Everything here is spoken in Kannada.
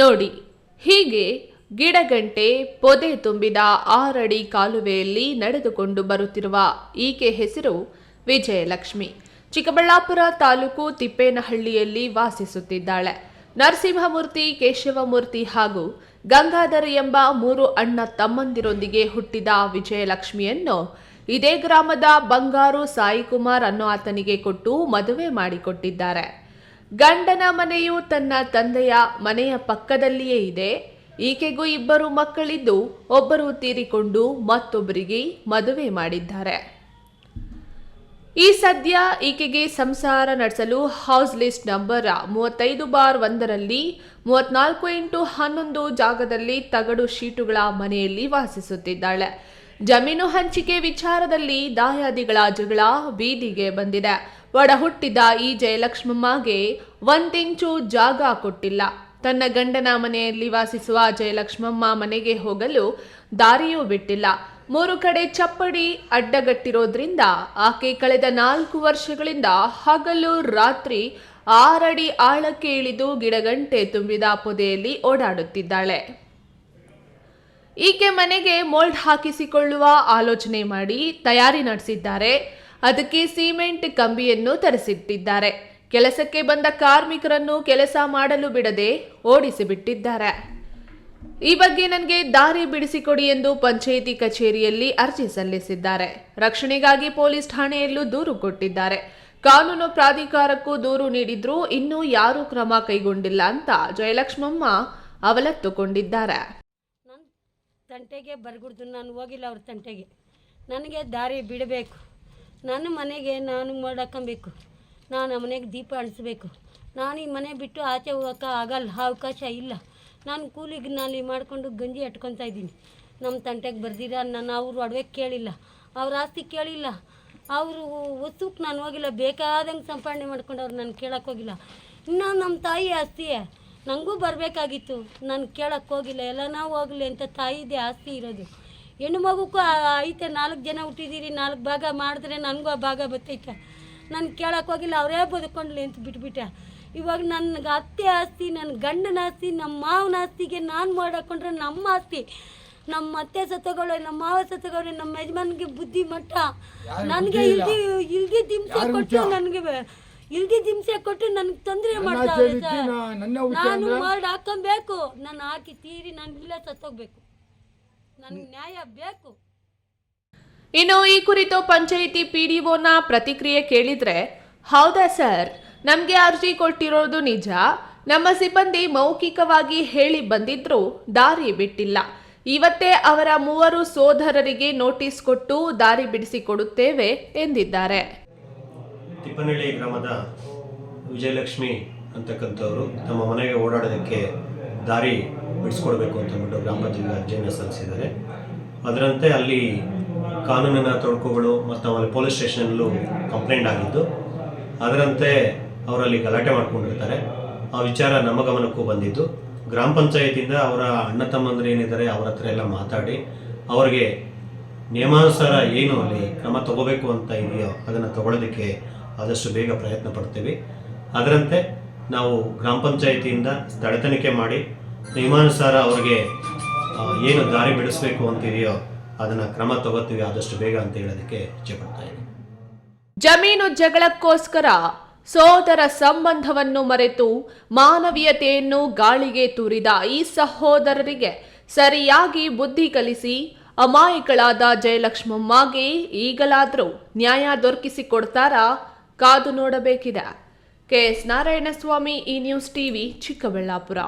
ನೋಡಿ, ಹೀಗೆ ಗಿಡಗಂಟೆ, ಪೊದೆ ತುಂಬಿದ ಆರಡಿ ಕಾಲುವೆಯಲ್ಲಿ ನಡೆದುಕೊಂಡು ಬರುತ್ತಿರುವ ಈಕೆ ಹೆಸರು ವಿಜಯಲಕ್ಷ್ಮಿ. ಚಿಕ್ಕಬಳ್ಳಾಪುರ ತಾಲೂಕು ತಿಪ್ಪೇನಹಳ್ಳಿಯಲ್ಲಿ ವಾಸಿಸುತ್ತಿದ್ದಾಳೆ. ನರಸಿಂಹಮೂರ್ತಿ, ಕೇಶವಮೂರ್ತಿ ಹಾಗೂ ಗಂಗಾಧರ ಎಂಬ ಮೂರು ಅಣ್ಣ ತಮ್ಮಂದಿರೊಂದಿಗೆ ಹುಟ್ಟಿದ ವಿಜಯಲಕ್ಷ್ಮಿಯನ್ನು ಇದೇ ಗ್ರಾಮದ ಬಂಗಾರು ಸಾಯಿಕುಮಾರ್ ಅನ್ನೋ ಆತನಿಗೆ ಕೊಟ್ಟು ಮದುವೆ ಮಾಡಿಕೊಟ್ಟಿದ್ದಾರೆ. ಗಂಡನ ಮನೆಯು ತನ್ನ ತಂದೆಯ ಮನೆಯ ಪಕ್ಕದಲ್ಲಿಯೇ ಇದೆ. ಈಕೆಗೂ ಇಬ್ಬರು ಮಕ್ಕಳಿದ್ದು ಒಬ್ಬರು ತೀರಿಕೊಂಡು ಮತ್ತೊಬ್ಬರಿಗೆ ಮದುವೆ ಮಾಡಿದ್ದಾರೆ. ಈ ಸದ್ಯ ಈಕೆಗೆ ಸಂಸಾರ ನಡೆಸಲು ಹೌಸ್ ಲಿಸ್ಟ್ ನಂಬರ್ ಮೂವತ್ತೈದು ಬಾರ್ ಒಂದರಲ್ಲಿ ಮೂವತ್ನಾಲ್ಕು ಇಂಟು ಹನ್ನೊಂದು ಜಾಗದಲ್ಲಿ ತಗಡು ಶೀಟುಗಳ ಮನೆಯಲ್ಲಿ ವಾಸಿಸುತ್ತಿದ್ದಾಳೆ. ಜಮೀನು ಹಂಚಿಕೆ ವಿಚಾರದಲ್ಲಿ ದಾಯಾದಿಗಳ ಜಗಳ ಬೀದಿಗೆ ಬಂದಿದೆ. ಒಡ ಹುಟ್ಟಿದ ಈ ಜಯಲಕ್ಷ್ಮಮ್ಮಗೆ ಒಂದಿಂಚು ಜಾಗ ಕೊಟ್ಟಿಲ್ಲ. ತನ್ನ ಗಂಡನ ಮನೆಯಲ್ಲಿ ವಾಸಿಸುವ ಜಯಲಕ್ಷ್ಮಮ್ಮ ಮನೆಗೆ ಹೋಗಲು ದಾರಿಯೂ ಬಿಟ್ಟಿಲ್ಲ. ಮೂರು ಕಡೆ ಚಪ್ಪಡಿ ಅಡ್ಡಗಟ್ಟಿರೋದ್ರಿಂದ ಆಕೆ ಕಳೆದ ನಾಲ್ಕು ವರ್ಷಗಳಿಂದ ಹಗಲು ರಾತ್ರಿ ಆರಡಿ ಆಳಕ್ಕೆ ಇಳಿದು ಗಿಡಗಂಟೆ ತುಂಬಿದ ಪೊದೆಯಲ್ಲಿ ಓಡಾಡುತ್ತಿದ್ದಾಳೆ. ಈಕೆ ಮನೆಗೆ ಮೋಲ್ಡ್ ಹಾಕಿಸಿಕೊಳ್ಳುವ ಆಲೋಚನೆ ಮಾಡಿ ತಯಾರಿ ನಡೆಸಿದ್ದಾರೆ. ಅದಕ್ಕೆ ಸಿಮೆಂಟ್ ಕಂಬಿಯನ್ನು ತರಿಸಿಟ್ಟಿದ್ದಾರೆ. ಕೆಲಸಕ್ಕೆ ಬಂದ ಕಾರ್ಮಿಕರನ್ನು ಕೆಲಸ ಮಾಡಲು ಬಿಡದೆ ಓಡಿಸಿಬಿಟ್ಟಿದ್ದಾರೆ. ಈ ಬಗ್ಗೆ ನನಗೆ ದಾರಿ ಬಿಡಿಸಿಕೊಡಿ ಎಂದು ಪಂಚಾಯಿತಿ ಕಚೇರಿಯಲ್ಲಿ ಅರ್ಜಿ ಸಲ್ಲಿಸಿದ್ದಾರೆ. ರಕ್ಷಣೆಗಾಗಿ ಪೊಲೀಸ್ ಠಾಣೆಯಲ್ಲೂ ದೂರು ಕೊಟ್ಟಿದ್ದಾರೆ. ಕಾನೂನು ಪ್ರಾಧಿಕಾರಕ್ಕೂ ದೂರು ನೀಡಿದ್ರೂ ಇನ್ನೂ ಯಾರೂ ಕ್ರಮ ಕೈಗೊಂಡಿಲ್ಲ ಅಂತ ಜಯಲಕ್ಷ್ಮಮ್ಮ ಅವಲತ್ತುಕೊಂಡಿದ್ದಾರೆ. ನಾನು ತಂಟೆಗೆ ಬರ್ಗುಡ್ದು, ನಾನು ಹೋಗಿಲ್ಲ ಅವ್ರ ತಂಟೆಗೆ. ನನಗೆ ದಾರಿ ಬಿಡಬೇಕು. ನನ್ನ ಮನೆಗೆ ನಾನು ಮಾಡಾಕಬೇಕು ನಾನು ಆ ಮನೆಗೆ ದೀಪ ಅಳಿಸ್ಬೇಕು ನಾನು ಈ ಮನೆ ಬಿಟ್ಟು ಆಚೆ ಹೋಗೋಕೆ ಆಗಲ್ಲ ಅವಕಾಶ ಇಲ್ಲ. ನಾನು ಕೂಲಿಗೆ ನಾಲಿ ಮಾಡಿಕೊಂಡು ಗಂಜಿ ಅಟ್ಕೊತಾ ಇದ್ದೀನಿ. ನಮ್ಮ ತಂಟೆಗೆ ಬರ್ದಿರ? ನಾನು ಅವರು ಒಡವೆ ಕೇಳಿಲ್ಲ. ಅವ್ರ ಆಸ್ತಿ ಕೇಳಿಲ್ಲ. ಅವರು ವಸ್ತುಕ್ಕೆ ನಾನು ಹೋಗಿಲ್ಲ. ಬೇಕಾದಂಗೆ ಸಂಪಾದನೆ ಮಾಡ್ಕೊಂಡು ಅವ್ರು ನಾನು ಕೇಳಕ್ಕೆ ಹೋಗಿಲ್ಲ. ಇನ್ನೂ ನಮ್ಮ ತಾಯಿ ಆಸ್ತಿ ನನಗೂ ಬರಬೇಕಾಗಿತ್ತು. ನಾನು ಕೇಳೋಕ್ಕೋಗಿಲ್ಲ ಹೋಗಿಲ್ಲ. ಎಲ್ಲ ನಾವು ಹೋಗಲಿ ಅಂತ ತಾಯಿದೆ ಆಸ್ತಿ ಇರೋದು. ಹೆಣ್ಣು ಮಗುಕ್ಕೂ ಐತೆ ನಾಲ್ಕು ಜನ ಹುಟ್ಟಿದ್ದೀರಿ ನಾಲ್ಕು ಭಾಗ ಮಾಡಿದ್ರೆ ನನಗೂ ಆ ಭಾಗ ಬತ್ತೈತೆ. ನಾನು ಕೇಳಕ್ಕೆ ಹೋಗಿಲ್ಲ ಅವರೇ ಬದುಕೊಂಡ್ಲಿ ಅಂತ ಬಿಟ್ಬಿಟ್ಟೆ. ಇವಾಗ ನನಗೆ ಅತ್ತೆ ಆಸ್ತಿ ನನ್ನ ಗಂಡನ ಆಸ್ತಿ ನಮ್ಮ ಮಾವನ ಆಸ್ತಿಗೆ ನಾನು ಮಾಡಾಕೊಂಡ್ರೆ ನಮ್ಮ ಆಸ್ತಿ. ನಮ್ಮ ಅತ್ತೆ ಸತ್ತಗಳು ನಮ್ಮ ಮಾವ ಸತ್ತಗಳು ನಮ್ಮ ಯಜಮಾನ್ಗೆ ಬುದ್ಧಿ ಮಟ್ಟ. ನನಗೆ ಇಲ್ದಿ ಇಲ್ದಿ ಹಿಂಸೆ ಕೊಟ್ಟು ನನಗೆ ಇಲ್ದಿ ಹಿಂಸೆ ಕೊಟ್ಟು ನನಗೆ ತೊಂದರೆ ಮಾಡ್ತಾವ್ರೆ ಸರ್. ಹುಟ್ಟಿ ನಾನು? ಮಾಡಿ ಹಾಕೊಬೇಕು. ನಾನು ಹಾಕಿ ತೀರಿ ನಾನು ಇಲ್ಲೇ ಸತ್ತೋಗ್ಬೇಕು. ನನಗೆ ನ್ಯಾಯ ಬೇಕು. ಇನ್ನು ಈ ಕುರಿತು ಪಂಚಾಯಿತಿ ಪಿಡಿಒನ ಪ್ರತಿಕ್ರಿಯೆ ಕೇಳಿದ್ರೆ ಹೌದಾ ಸರ್? ನಮಗೆ ಅರ್ಜಿ ಕೊಟ್ಟಿರೋದು ನಿಜ. ನಮ್ಮ ಸಿಬ್ಬಂದಿ ಮೌಖಿಕವಾಗಿ ಹೇಳಿ ಬಂದಿದ್ರು ದಾರಿ ಬಿಟ್ಟಿಲ್ಲ. ಇವತ್ತೇ ಅವರ ಮೂವರು ಸೋದರರಿಗೆ ನೋಟಿಸ್ ಕೊಟ್ಟು ದಾರಿ ಬಿಡಿಸಿಕೊಡುತ್ತೇವೆ ಎಂದಿದ್ದಾರೆ. ತಿಪ್ಪನಹಳ್ಳಿ ಗ್ರಾಮದ ವಿಜಯಲಕ್ಷ್ಮಿ ಅಂತಕ್ಕಂಥವರು ತಮ್ಮ ಮನೆಗೆ ಓಡಾಡೋದಕ್ಕೆ ದಾರಿ ಬಿಡಿಸ್ಕೊಡ್ಬೇಕು ಅಂತ ಅಂದ್ಬಿಟ್ಟು ಗ್ರಾಮ ಪಂಚಾಯತ್ ಅರ್ಜಿಯನ್ನು ಸಲ್ಲಿಸಿದ್ದಾರೆ. ಅದರಂತೆ ಅಲ್ಲಿ ಕಾನೂನಿನ ತೊಡಕುಗಳು ಮತ್ತು ಆಮೇಲೆ ಪೊಲೀಸ್ ಸ್ಟೇಷನಲ್ಲೂ ಕಂಪ್ಲೇಂಟ್ ಆಗಿದ್ದು, ಅದರಂತೆ ಅವರಲ್ಲಿ ಗಲಾಟೆ ಮಾಡ್ಕೊಂಡಿರ್ತಾರೆ. ಆ ವಿಚಾರ ನಮ್ಮ ಗಮನಕ್ಕೂ ಬಂದಿದ್ದು. ಗ್ರಾಮ ಪಂಚಾಯತಿಯಿಂದ ಅವರ ಅಣ್ಣ ತಮ್ಮಂದ್ರೆ ಏನಿದ್ದಾರೆ ಅವ್ರ ಹತ್ರ ಎಲ್ಲ ಮಾತಾಡಿ, ಅವರಿಗೆ ನಿಯಮಾನುಸಾರ ಏನು ಅಲ್ಲಿ ಕ್ರಮ ತಗೋಬೇಕು ಅಂತ ಇದೆಯೋ ಅದನ್ನು ತಗೊಳ್ಳೋದಕ್ಕೆ ಆದಷ್ಟು ಬೇಗ ಪ್ರಯತ್ನ ಪಡ್ತೀವಿ. ಅದರಂತೆ ನಾವು ಗ್ರಾಮ ಪಂಚಾಯಿತಿಯಿಂದ ಸ್ಥಳ ತನಿಖೆ ಮಾಡಿ ನಿಯಮಾನುಸಾರ ಅವ್ರಿಗೆ ಏನು ದಾರಿ ಬಿಡಿಸ್ಬೇಕು ಅಂತಿದೆಯೋ ಅದನ್ನು ಕ್ರಮ ತಗೋತೀವಿ ಆದಷ್ಟು ಬೇಗ ಅಂತ ಹೇಳೋದಕ್ಕೆ ಇಚ್ಛೆಪಡ್ತಾ ಜಮೀನು ಜಗಳಕ್ಕೋಸ್ಕರ ಸೋದರ ಸಂಬಂಧವನ್ನು ಮರೆತು ಮಾನವೀಯತೆಯನ್ನು ಗಾಳಿಗೆ ತೂರಿದ ಈ ಸಹೋದರರಿಗೆ ಸರಿಯಾಗಿ ಬುದ್ಧಿ ಕಲಿಸಿ ಅಮಾಯಕಳಾದ ಜಯಲಕ್ಷ್ಮಮ್ಮಗೆ ಈಗಲಾದರೂ ನ್ಯಾಯ ದೊರಕಿಸಿ ಕೊಡ್ತಾರಾ ಕಾದು ನೋಡಬೇಕಿದೆ. ಕೆ ಎಸ್ ನಾರಾಯಣಸ್ವಾಮಿ, ಈ ನ್ಯೂಸ್ ಟಿವಿ ಚಿಕ್ಕಬಳ್ಳಾಪುರ.